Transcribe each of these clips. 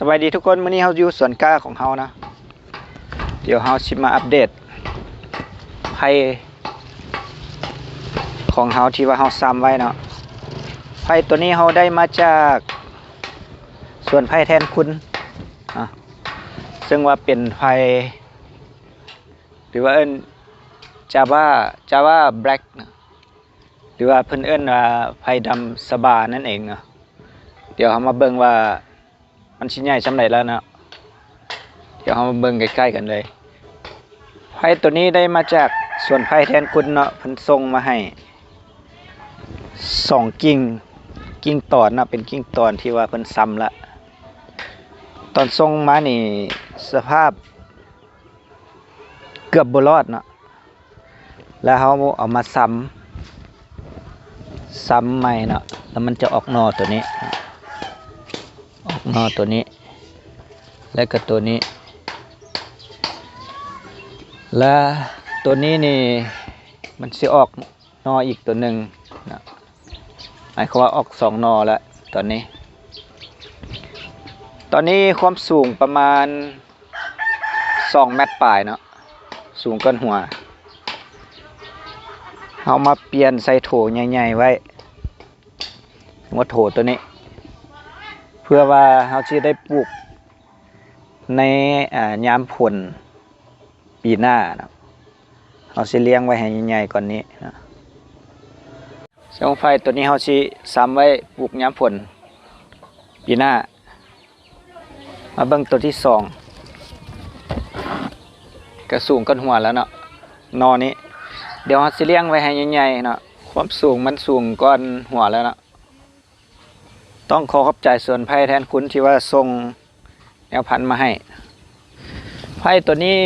สวัสดีทุกคนมื้อนี้เฮาอยู่สวนกล้าของเฮานะ เดี๋ยวเฮาสิมาอัปเดตไผ่ของเฮาที่ว่าเฮาซ้ำไว้เนาะไผ่ตัวนี้เฮาได้มาจากสวนไผ่แทนคุณอะซึ่งว่าเป็นไผ่หรือว่าเอิ้น Java Java Black นะหรือว่าเพิ่นเอิ้นว่าไผ่ดำสบานั่นเองเนาะเดี๋ยวเฮามาเบิ่งว่า มันชิ้นใหญ่สำไหนแล้วนะเดี๋ยวเรามาเบิ่งใกล้ๆกันเลยไผ่ตัวนี้ได้มาจากสวนไผ่แทนคุณเนาะพิ่นส่งมาให้สองกิ่งกิ่งตอนนะเป็นกิ่งตอนที่ว่าเพิ่นซ้ำละ ตอนส่งมานี่สภาพ เกือบบรอดเนาะแล้วเขาเอามาซ้ำซ้ำใหม่เนาะแล้วมันจะออกหนอตัวนี้ นอตัวนี้ และก็ตัวนี้ และตัวนี้นี่มันสิออกนออีกตัวหนึ่งนะหมายความว่าออกสองนอแล้วตอนนี้ ตอนนี้ความสูงประมาณสองเมตรปลายเนาะสูงเกินหัว เอามาเปลี่ยนใส่โถใหญ่ๆไว้หัวโถตัวนี้ พื่อว่าเขาจะได้ปลูกในยามผลปีหน้านะเขาสิเลี้ยงไว้ให้ใหญ่ๆก่อนนี้นะเสาไฟตัวนี้เขาสิซ้ำไว้ปลูกยามผลปีหน้า มาเบิ่งตัวที่สองก็สูงก้นหัวแล้วเนาะนอนี้ เดี๋ยวเขาสิเลี้ยงไว้ให้ใหญ่ๆเนาะความสูงมันสูงก้อนหัวแล้วเนาะ ต้องขอขอบใจส่วนไพ่แทนคุณที่ว่าส่งแนวพันธุ์มาให้ ไพ่ตัวนี้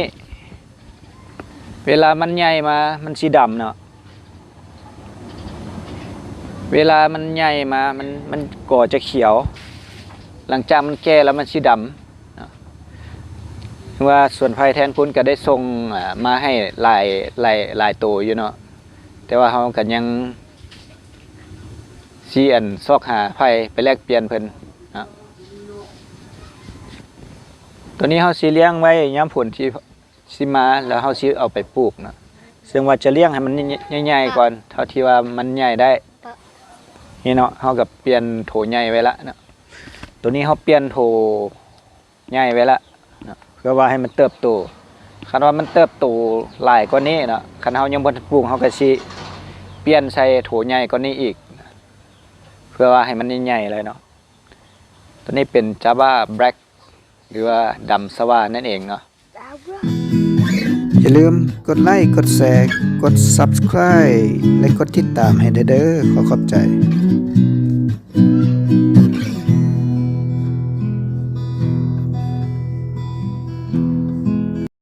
เวลามันใหญ่มามันสีดำเนาะเวลามันใหญ่มามันมันก่อจะเขียว หลังจากมันแก่แล้วมันสีดำเนาะว่าส่วนไพ่แทนคุณก็ได้ส่งมาให้หลายหลายหลายตัวอยู่เนาะแต่ว่าเขากันยัง ซีอันซอกหาไผ่ไปแลกเปลี่ยนเพิ่นนะตัวนี้เฮาสิเลี้ยงไว้ยามผลที่สิมาแล้วเฮาสิเอาไปปลูกนะซึ่งว่าจะเลี้ยงให้มันใหญ่ๆก่อน เท่าที่ว่ามันใหญ่ได้นี่เนาะเฮากับเปลี่ยนโถใหญ่ไว้ละเนาะตัวนี้เฮาเปลี่ยนโถใหญ่ไว้ละนะเพื่อว่าให้มันเติบโตคันว่ามันเติบโตหลายกว่านี้เนาะคันเฮายังบ่ทันปลูกเฮาก็สิเปลี่ยนใส่โถใหญ่กว่านี้อีก เพื่อว่าให้มันใหญ่ๆเลยเนาะตัวนี้เป็น Java Black หรือว่าดำสว่านนั่นเองเนาะอย่าลืมกดไลค์ กดแชร์ กด Subscribe และกดติดตามให้เด้อๆขอขอบใจ